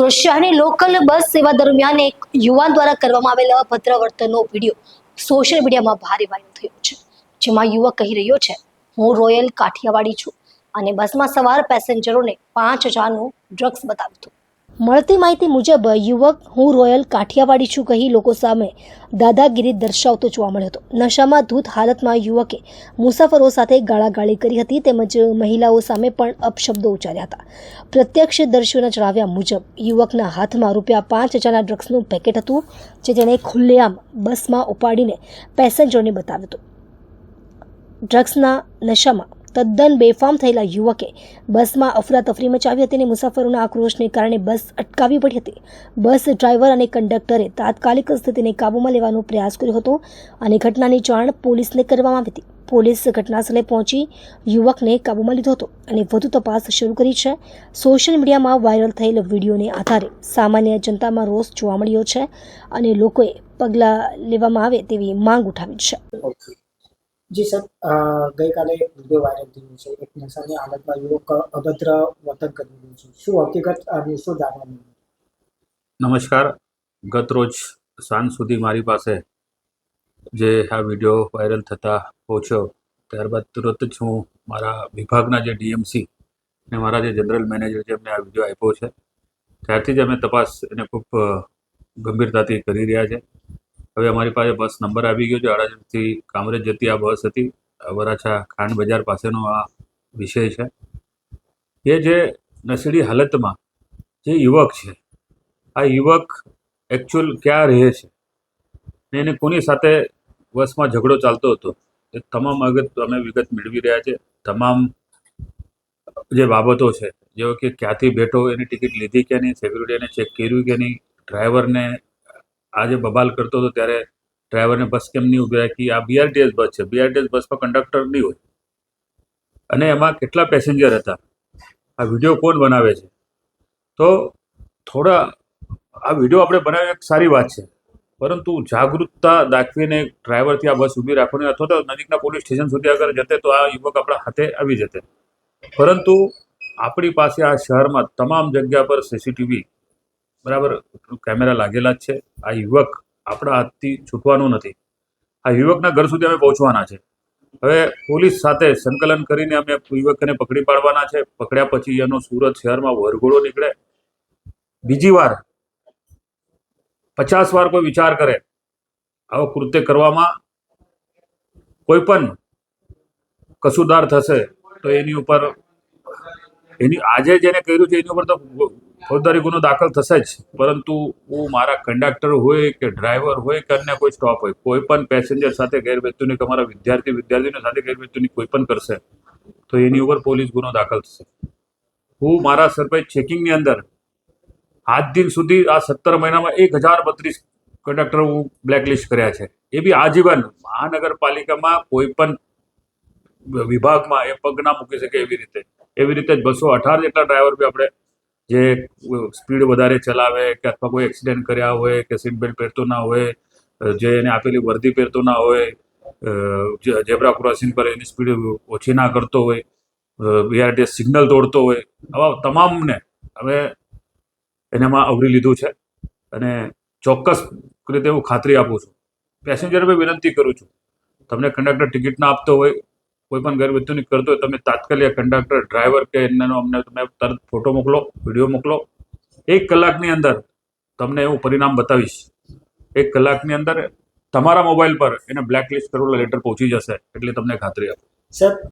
સુરત શહેરની local bus સેવા દરમિયાન એક યુવાન દ્વારા કરવામાં આવેલા અભદ્ર વર્તનનો વીડિયો સોશિયલ મીડિયામાં ભારે વાયરલ થયો છે. જેમાં યુવક કહી રહ્યો છે, હું રોયલ કાઠિયાવાડી છું અને બસમાં સવાર પેસેન્જરોને પાંચ હજારનું ડ્રગ્સ બતાવ્યું હતું મળતી માહિતી મુજબ, યુવક હું રોયલ કાઠિયાવાડી છું કહી લોકો સામે દાદાગીરી દર્શાવતો જોવા મળ્યો હતો. નશામાં ધૂત હાલતમાં યુવકે મુસાફરો સાથે ગાળાગાળી કરી હતી તેમજ મહિલાઓ સામે પણ અપશબ્દો ઉચ્ચાર્યા હતા. પ્રત્યક્ષદર્શીઓના જણાવ્યા મુજબ, યુવકના હાથમાં રૂપિયા પાંચ હજારના ડ્રગ્સનું પેકેટ હતું, જે તેણે ખુલ્લેઆમ બસમાં ઉપાડીને પેસેન્જરોને બતાવ્યું હતું. ડ્રગ્સના નશામાં તદ્દન બેફામ થયેલા યુવકે બસમાં અફરાતફરી મચાવી હતી અને મુસાફરોના આક્રોશને કારણે બસ અટકાવી પડી હતી. બસ ડ્રાઈવર અને કંડક્ટરે તાત્કાલિક સ્થિતિને કાબૂમાં લેવાનો પ્રયાસ કર્યો હતો અને ઘટનાની જાણ પોલીસને કરવામાં આવી હતી. પોલીસ ઘટનાસ્થળે પહોંચી યુવકને કાબૂમાં લીધો હતો અને વધુ તપાસ શરૂ કરી છે. સોશિયલ મીડિયામાં વાયરલ થયેલ વિડીયોને આધારે સામાન્ય જનતામાં રોષ જોવા મળ્યો છે અને લોકોએ પગલાં લેવામાં આવે તેવી માંગ ઉઠાવી છે. જી સર ગઈકાલે એક વીડિયો વાયરલ થયો છે. એક નશાની હાલતમાં યુવક અભદ્ર વર્તન કરી રહ્યો છે. શું હકીકત શું જાણવા મળ્યું નમસ્કાર. ગત રોજ સાંજ સુધી મારી પાસે જે આ વીડિયો વાયરલ થતા પહોંચ્યો, ત્યારબાદ તુરંત જ હું મારા વિભાગના જે ડીએમસી અને મારા જે જનરલ મેનેજર છે, એમને આ વીડિયો આપ્યો છે. ત્યારથી જ અમે તપાસ એને ખૂબ ગંભીરતાથી કરી રહ્યા છે. હવે અમારી પાસે બસ નંબર આવી ગયો છે. અડાજણથી કામરેજ જતી આ બસ હતી. વરાછા ખાંડ બજાર પાસેનો આ વિષય છે. એ જે નસીડી હાલતમાં જે યુવક છે, આ યુવક એકચ્યુઅલ ક્યાં રહે છે? ને એને કોની સાથે બસમાં ઝઘડો ચાલતો હતો? એ તમામ અગત અમે વિગત મેળવી રહ્યા છે. તમામ જે બાબતો છે, જેવો કે ક્યાંથી બેઠો એની ટિકિટ લીધી કે નહીં સિક્યુરિટીને ચેક કર્યું કે નહીં ડ્રાઈવરને આજે બબાલ કરતો હતો ત્યારે ડ્રાઈવરને બસ કેમ નહીં ઊભી રાખી? આ બીઆરટીએસ બસ છે. બીઆરટીએસ બસમાં કંડક્ટર નહીં હોય. અને એમાં કેટલા પેસેન્જર હતા? આ વીડિયો કોણ બનાવે છે? તો થોડા, આ વીડિયો આપણે બનાવ્યો એક સારી વાત છે. પરંતુ જાગૃતતા દાખવીને ડ્રાઈવરથી આ બસ ઊભી રાખવાની અથવા તો નજીકના પોલીસ સ્ટેશન સુધી અગર જતે તો આ યુવક આપણા હાથે આવી જતે. પરંતુ આપણી પાસે આ શહેરમાં તમામ જગ્યા પર સીસીટીવી બરાબર? કેમેરા લાગેલા જ છે. આ યુવક આપણા હાથથી છૂટવાનો નથી. આ યુવકના ઘર સુધી અમે પહોંચવાના છે. હવે પોલીસ સાથે સંકલન કરીને અમે યુવકને પકડી પાડવાના છે. પકડ્યા પછી એનો સુરત શહેરમાં વરઘોડો નીકળે. બીજી વાર પચાસ વાર કોઈ વિચાર કરે આવો કૃત્ય કરવામાં. કોઈ પણ કસૂરદાર થશે તો એની ઉપર એની આજે જેને કર્યું છે એની ઉપર તો ફોજદારી ગુનો દાખલ થશે જ. પરંતુ હું મારા કંડક્ટર હોય કે ડ્રાઈવર હોય કે અન્ય કોઈ સ્ટોપ હોય, કોઈ પણ પેસેન્જર સાથે ગેરવર્તણૂક અમારા વિદ્યાર્થી વિદ્યાર્થીઓ સાથે ગેરવર્તણૂક કોઈ પણ કરશે, તો એની ઉપર પોલીસ ગુનો દાખલ થશે. હું મારા સરપંચ ચેકિંગની અંદર આજ દિન સુધી આ સત્તર મહિનામાં એક હજાર બત્રીસ કંડક્ટર હું બ્લેકલિસ્ટ કર્યા છે. એ બી આજીવન મહાનગરપાલિકામાં કોઈ પણ વિભાગમાં એ પગ ના મૂકી શકે એવી રીતે. એવી રીતે બસો અઢાર જેટલા ડ્રાઈવર બી આપણે જે સ્પીડ વધારે ચલાવે કે અથવા કોઈ એક્સિડન્ટ કર્યા હોય કે સીટ પહેરતો ના હોય જે એને આપેલી વર્દી પહેરતો ના હોય ઝેબ્રા ક્રોસિંગ પર એની સ્પીડ ઓછી ના કરતો હોય બીઆરટીએસ સિગ્નલ તોડતો હોય, આવા તમામને હવે એનામાં આવરી લીધું છે અને ચોક્કસ રીતે હું ખાતરી આપું છું. પેસેન્જરને વિનંતી કરું છું. તમને કંડક્ટર ટિકિટ ના આપતો હોય કોઈ પણ ગેરવર્તણૂક કરતો હોય તમે તાત્કાલિક કંડક્ટર ડ્રાઈવર કે એનો અમને તમે તરત ફોટો મોકલો વીડિયો મોકલો. એક કલાકની અંદર તમને એવું પરિણામ બતાવીશ. એક કલાકની અંદર તમારા મોબાઈલ પર એને બ્લેકલિસ્ટ કરેલો લેટર પહોંચી જશે, એટલી તમને ખાતરી આપું. સર